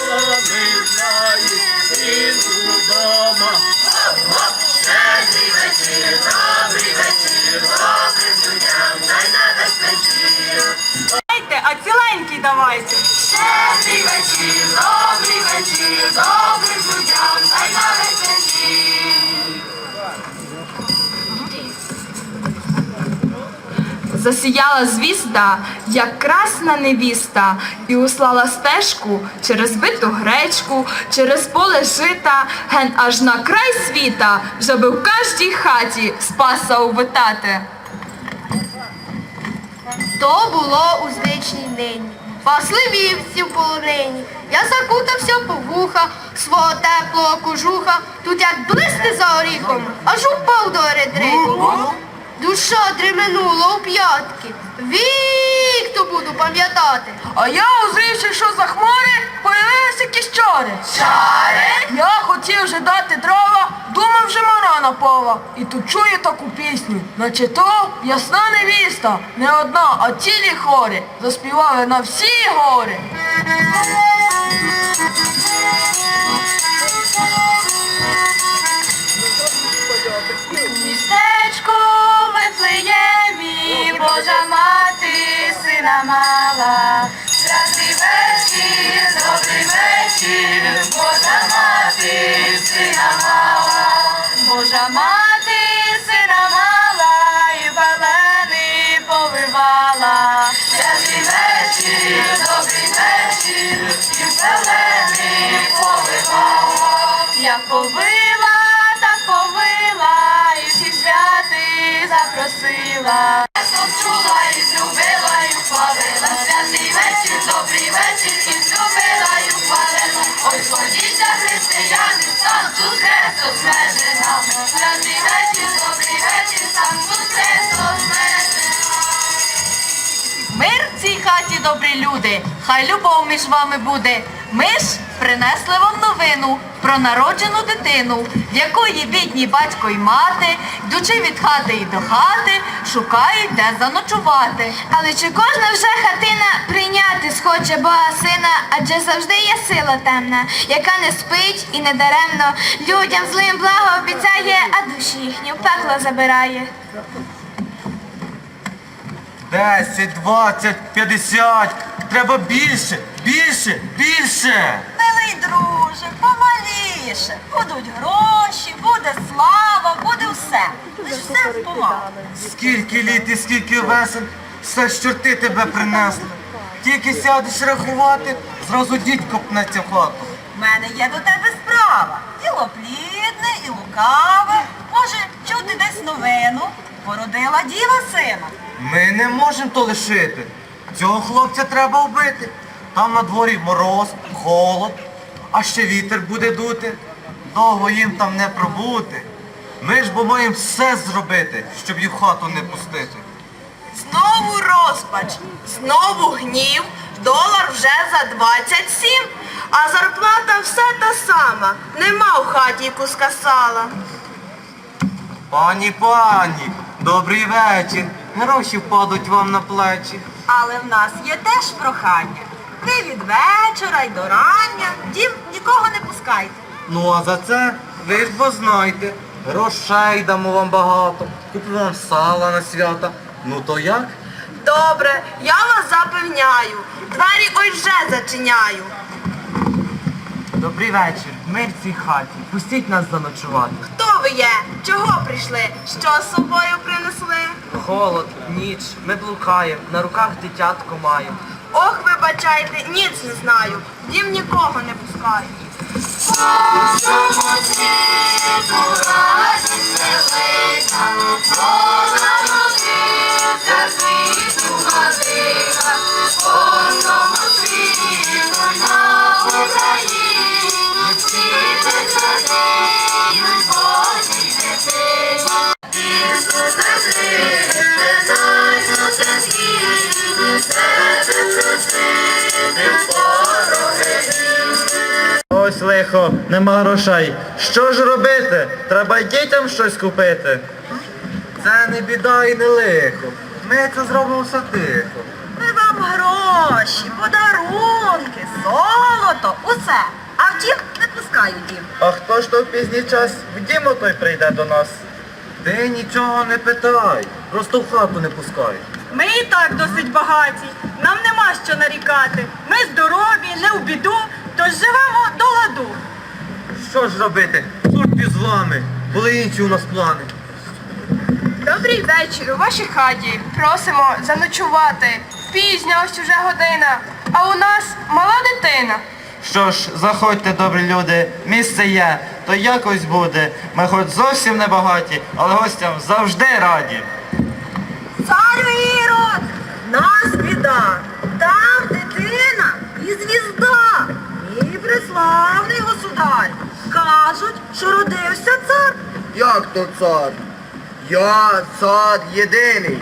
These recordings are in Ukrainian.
Вони знають, він удома. Дайте, а Засіяла звізда, як красна невіста, і услала стежку через биту гречку, через поле жита, ген аж на край світа, жаби в кожній хаті спаса увитати. То було у звичній нині. Пасли вівці в полонині. Я закутався по вуха свого теплого кожуха. Тут як блисне за оріхом, аж упав до редрику. Душа дременула у п'ятки. Вік то буду пам'ятати. А я узривши, що за хмари, появилися якісь чари. Чари? Я хотів вже дати дрова, думав вже мора напала. І тут чую таку пісню. Наче то ясна невіста, не одна, а цілі хори. Заспівали на всі гори. Вифлеємі, Божа мати сина мала. Святий вечір, добрий вечір, Божа мати сина мала. Божа мати сина мала, і балени повивала. Святий вечір, добрий вечір, і балени повивала. Як повила, запросила. Чула і злюбила, і хвалила. Святий вечір, добрий вечір, і злюбила, і хвалила. Ой, сходіться, християни, сам Ісус Христос меже нам. Святий вечір, добрий вечір, сам Ісус Христос меже Мир в цій хаті, добрі люди, хай любов між вами буде. Ми ж принесли вам новину про народжену дитину, в якої бідні батько й мати, йдучи від хати й до хати, шукають, де заночувати. Але чи кожна вже хатина прийняти схоче Бога сина, адже завжди є сила темна, яка не спить і не даремно людям злим благо обіцяє, а душі їхні в пекло забирає. 10, 20, 50. Треба більше, більше, більше. Милий друже, помаліше. Будуть гроші, буде слава, буде все. Лиш все помалу. Скільки літ і скільки весен, все ж чорти тебе принесли. Тільки сядеш рахувати, зразу дідько пнеться в хату. В мене є до тебе справа. Діло плідне і лукаве. Може, чути десь новину. Породила діва сина. Ми не можемо то лишити. Цього хлопця треба вбити. Там на дворі мороз, холод, а ще вітер буде дути. Довго їм там не пробути. Ми ж бо маємо все зробити, щоб їх в хату не пустити. Знову розпач, знову гнів, долар вже за 27, а зарплата все та сама, нема в хаті куска сала. Пані, пані, добрий вечір. Гроші впадуть вам на плечі. Але в нас є теж прохання. Ви від вечора й до рання дім нікого не пускайте. Ну а за це ви ж бо знайте. Грошей дамо вам багато. Куплю вам сала на свята. Ну то як? Добре, я вас запевняю, двері ось вже зачиняю. Добрий вечір. Ми в цій хаті. Пустіть нас заночувати. Хто ви є? Чого прийшли? Що з собою принесли? Холод, ніч, ми блукаємо, на руках дитятко маємо. Ох, вибачайте, ніц не знаю, дім нікого не пускаю. Україні, всі Ось лихо, нема грошей. Що ж робити? Треба й дітям щось купити. Це не біда і не лихо. Ми це зробимо все тихо. Ми вам гроші, подарунки, золото, усе. А в дім не пускають дім. А хто ж то в пізній час в дім той прийде до нас? Ти нічого не питай, просто в хату не пускай. Ми і так досить багаті. Нам нема що нарікати. Ми здорові, не в біду, тож живемо до ладу. Що ж робити? Чорт із вами. Були інші у нас плани. Добрий вечір у вашій хаті. Просимо заночувати. Пізня ось уже година. А у нас мала дитина. Що ж, заходьте, добрі люди, місце є, то якось буде. Ми хоч зовсім не багаті, але гостям завжди раді. Царю Ірод, нас біда. Там дитина і звізда. І преславний государ. Кажуть, що родився цар. Як то цар? Я цар єдиний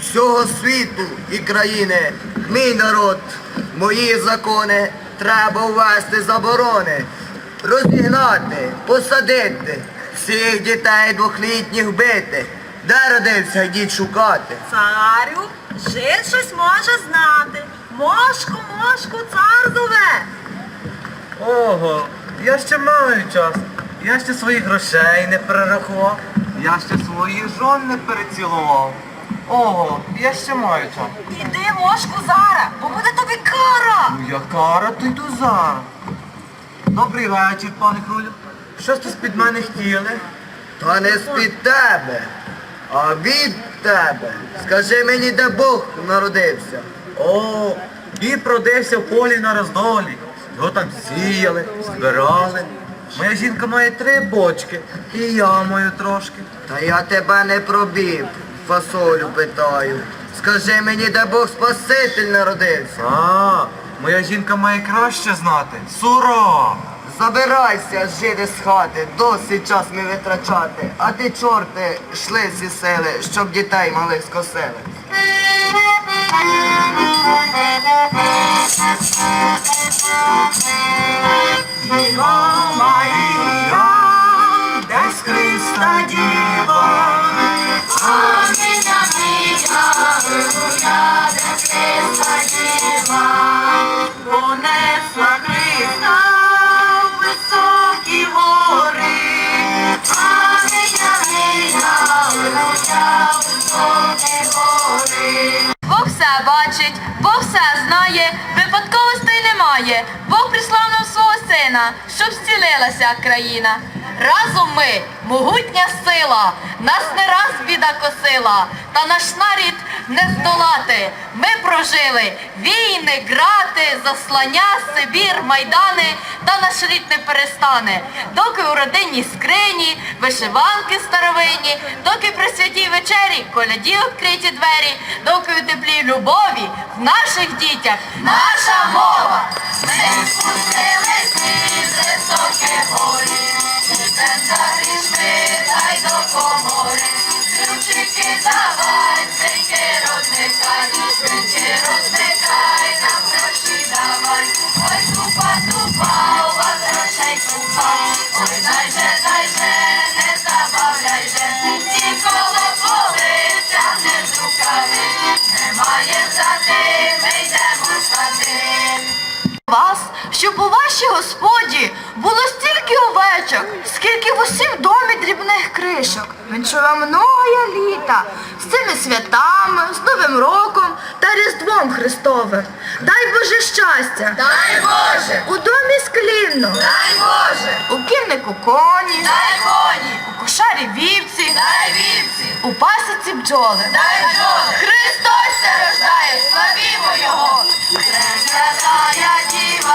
всього світу і країни. Мій народ, мої закони треба ввести заборони. Розігнати, посадити, всіх дітей двохлітніх бити. Де родився, йдіть шукати. Царю, жит щось може знати. Мошку, мошку, цар зове. Ого, я ще маю час. Я ще своїх грошей не перерахував. Я ще своїх жон не перецілував. Ого, я ще маю час. Іди мошку зараз, бо буде тобі кара. Ну яка ра, то йду зараз. Добрий вечір, пане крулю. Що ж ти з-під мене хотіли? Та не з-під тебе, а від тебе. Скажи мені, де Бог народився. О, біб родився в полі на роздолі. Його там сіяли, збирали. Моя жінка має три бочки, і я маю трошки. Та я тебе не пробів, фасолю питаю. Скажи мені, де Бог Спаситель народився. А, моя жінка має краще знати. Суро! Забирайся, жиди з хати, досить час ми витрачати. А ти, чорти, йшли зі сили, щоб дітей малих скосили. Десь Бог все бачить, Бог немає. Бог прислав нам свого сина, щоб зцілилася країна. Разом ми могутня сила, нас не раз біда косила, та наш нарід не здолати. Ми прожили війни, грати, заслання, Сибір, майдани, та наш рід не перестане. Доки у родинній скрині, вишиванки старовинні, доки при святій вечері коляді відкриті двері, доки у теплій любові в наших дітях наша мова. Із високих горі, ідем за грішми, дай допомоги. Ключики давай, же, дай же, не забавляй. Немає взяти, ми йдемо з хати. Вас, щоб у вашій господі було стільки овечок, скільки в усім домі дрібних кришок. Віншую многоя літа з цими святами, з Новим роком та Різдвом Христовим. Дай Боже щастя! Дай Боже! У домі склінно, Дай Боже! у кіннику коні, Дай коні! у кошарі вівці, Дай вівці! у пасіці бджоли. Дай бджоли! Христос рождає, славімо Його! Пресвятая Діва,